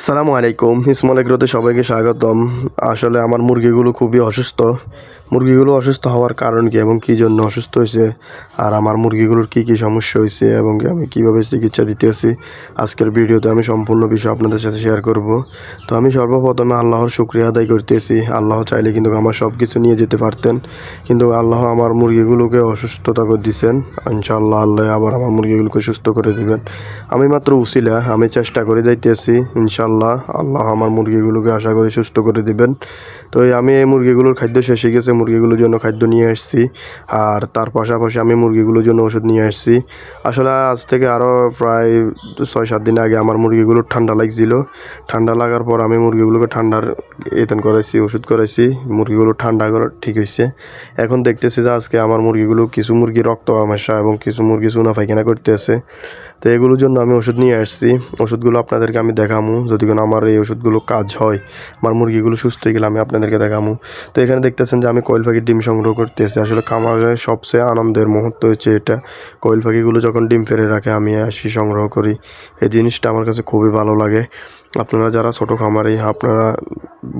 আসসালামু আলাইকুম ইসমল এগ্রোতে সবাইকে স্বাগতম। আসলে আমার মুরগিগুলো খুবই অসুস্থ। মুরগিগুলো অসুস্থ হওয়ার কারণ কি এবং কী জন্য অসুস্থ হয়েছে? আর আমার মুরগিগুলোর কী কী সমস্যা হয়েছে এবং আমি কীভাবে চিকিৎসা দিতে আছি আজকের ভিডিওতে আমি সম্পূর্ণ বিষয় আপনাদের সাথে শেয়ার করব। তো আমি সর্বপ্রথমে আল্লাহর শুক্রিয়া আদায় করতেছি। আল্লাহ চাইলে কিন্তু আমার সব কিছু নিয়ে যেতে পারতেন। কিন্তু আল্লাহ আমার মুরগিগুলোকে অসুস্থতা করে দিয়েছেন ইনশাআল্লাহ আল্লাহ আবার আমার মুরগিগুলোকে সুস্থ করে দিবেন। আমি মাত্র উসিলা, আমি চেষ্টা করে যাইতেছি। ইনশাল্লাহ আল্লাহ আমার মুরগিগুলোকে আশা করি সুস্থ করে দিবেন। তো আমি এই মুরগিগুলোর খাদ্য শেষে গেছে মুরগিগুলোর জন্য খাদ্য নিয়ে আসছি। আর তার পাশাপাশি আমি মুরগিগুলোর জন্য ওষুধ নিয়ে আসছি। আসলে আজ থেকে আরও প্রায় ছয় সাত দিন আগে আমার মুরগিগুলোর ঠান্ডা লাগছিল। ঠান্ডা লাগার পর আমি মুরগিগুলোকে ঠান্ডার এতেন করাইছি, ওষুধ করাইছি। মুরগিগুলো ঠান্ডা করে ঠিক হয়েছে এখন দেখতেছি যে আজকে আমার মুরগিগুলো কিছু মুরগি রক্ত আমাশা এবং কিছু মুরগি চুনা পায়খানা করতেছে। তো এগুলোর জন্য আমি ওষুধ নিয়ে আসছি। ওষুধগুলো আপনাদেরকে আমি দেখামু। যদি কোনো আমার এই ওষুধগুলো কাজ হয়, আমার মুরগিগুলো সুস্থ হয়ে গেলে আমি আপনাদেরকে দেখামু। তো এখানে দেখতেছেন যে আমি কয়েল পাখির ডিম সংগ্রহ করতে এসেছি। আসলে খামারের সবচেয়ে আনন্দের মুহূর্ত হচ্ছে এটা। কয়েল পাখিগুলো যখন ডিম ফেলে রাখে, আমি আসি সংগ্রহ করি। এই জিনিসটা আমার কাছে খুবই ভালো লাগে। আপনারা যারা ছোটো খামারি, আপনারা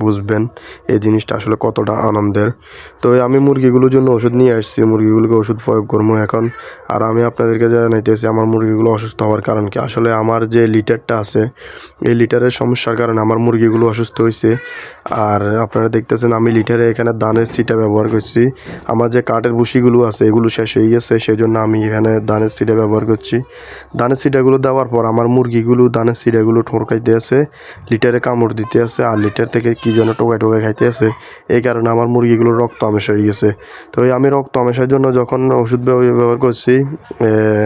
বুঝবেন এই জিনিসটা আসলে কতটা আনন্দের। তো আমি মুরগিগুলোর জন্য ওষুধ নিয়ে আসছি, মুরগিগুলোকে ওষুধ প্রয়োগ করব এখন। আর আমি আপনাদেরকে জানাইতেছি আমার মুরগিগুলো অসুস্থ হওয়ার কারণ কি? আসলে আমার যে লিটারটা আছে, এই লিটারের সমস্যার কারণে আমার মুরগিগুলো অসুস্থ হয়েছে আর আপনারা দেখতেছেন আমি লিটারে এখানে ধানের সিটা ব্যবহার করছি। আমার যে কাঠের ভুসিগুলো আছে, এগুলো শেষ হয়ে গেছে সেই জন্য আমি এখানে ধানের সিটা ব্যবহার করছি। ধানের সিটাগুলো দেওয়ার পর আমার মুরগিগুলো ধানের সিটাগুলো ঠোরকাইতে আছে, লিটারে কামড় দিতে আছে, আর লিটার থেকে কী যেন টোকাই টোকাই খাইতে আছে। এই কারণে আমার মুরগিগুলো রক্ত আমেশ হয়ে গেছে। তো এই আমি রক্ত আমেশার জন্য যখন ওষুধ ব্যবহার করছি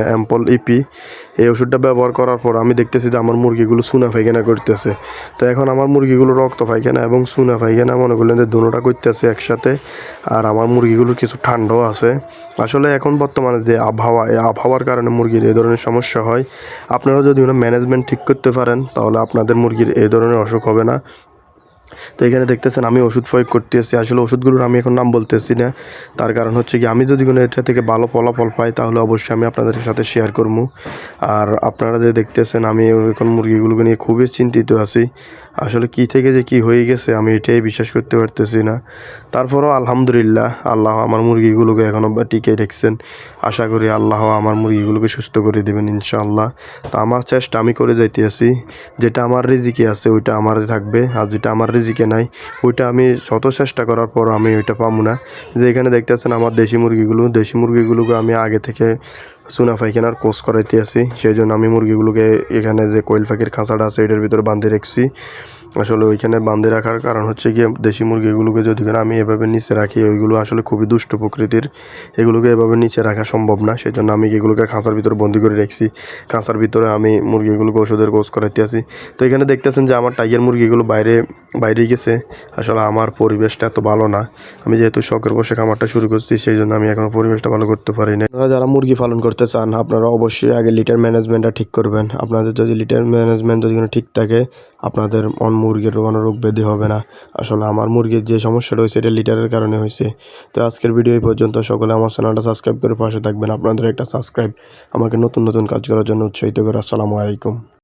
অ্যাম্পল ইপি এই ওষুধটা ব্যবহার করার পর আমি দেখতেছি যে আমার মুরগিগুলো সুনা পায়খানা করতেছে। তো এখন আমার মুরগিগুলো রক্ত পায়খানা এবং সুনা পায়খানা মনে করলেন যে দুটোটা করতেছে একসাথে, আর আমার মুরগিগুলোর কিছু ঠান্ডাও আছে। আসলে এখন বর্তমানে যে আবহাওয়া, এই আবহাওয়ার কারণে মুরগির এই ধরনের সমস্যা হয়। আপনারা যদি ম্যানেজমেন্ট ঠিক করতে পারেন, তাহলে আপনাদের মুরগির এই ধরনের অসুখ হবে না। তো এখানে দেখতেছেন আমি ওষুধ প্রয়োগ করতেছি। আসলে ওষুধগুলোর আমি এখন নাম বলতেছি না। তার কারণ হচ্ছে কি, আমি যদি কোনো এটা থেকে ভালো ফলাফল পাই, তাহলে অবশ্যই আমি আপনাদের সাথে শেয়ার করব। আর আপনারা যে দেখতেছেন, আমি এখন মুরগিগুলোকে নিয়ে খুবই চিন্তিত আছি। আসলে কি থেকে যে কি হয়ে গেছে, আমি এটাই বিশ্বাস করতে পারতেছি না। তারপরও আলহামদুলিল্লাহ, আল্লাহ আমার মুরগিগুলোকে এখনও টিকে রেখেছেন। আশা করি আল্লাহ আমার মুরগিগুলোকে সুস্থ করে দেবেন ইনশাআল্লাহ। তো আমার চেষ্টা আমি করে যাইতে আছি যেটা আমার রিজিকে আছে, ওইটা আমার থাকবে। আর যেটা আমার নাই, ওইটা আমি শত চেষ্টা করার পর আমি ওইটা পাবো না। যে এখানে দেখতেছেন আমার দেশি মুরগিগুলো, দেশি মুরগিগুলোকে আমি আগে থেকে চুনা পায়খানার কোর্স করাইতে আছি। সেই জন্য আমি মুরগিগুলোকে এখানে যে কোয়েল পাখির খাঁচাটা আছে, এটার ভিতরে বাঁধে রেখেছি। আসলে ওইখানে বাঁধে রাখার কারণ হচ্ছে গিয়ে দেশি মুরগিগুলোকে যদি আমি এভাবে নিচে রাখি, ওইগুলো আসলে খুবই দুষ্ট প্রকৃতির। এগুলোকে এভাবে নিচে রাখা সম্ভব না সেই জন্য আমি এগুলোকে খাঁচার ভিতরে বন্দি করে রেখেছি। খাঁচার ভিতরে আমি মুরগিগুলোকে ওষুধের কোর্স করাইতে আসি তো এখানে দেখতেছেন যে আমার টাইগার মুরগিগুলো বাইরে বাইরে গেছে। আসলে আমার পরিবেশটা এত ভালো না। আমি যেহেতু শখের বসে খামারটা শুরু করছি সেই জন্য আমি এখনও পরিবেশটা ভালো করতে পারি না যারা মুরগি পালন করতে চান, আপনারা অবশ্যই আগে লিটার ম্যানেজমেন্টটা ঠিক করবেন। আপনাদের যদি লিটার ম্যানেজমেন্ট যদি ঠিক থাকে, আপনাদের অন মুরগির কোনো রোগ ব্যাধি হবে না। আসলে আমার মুরগির যে সমস্যা রয়েছে, এটা লিটারের কারণে হয়েছে। তো আজকের ভিডিও এই পর্যন্ত। সকলে আমার চ্যানেলটা সাবস্ক্রাইব করে পাশে থাকবেন। আপনাদের একটা সাবস্ক্রাইব আমাকে নতুন নতুন কাজ করার জন্য উৎসাহিত করে। আসসালামু আলাইকুম।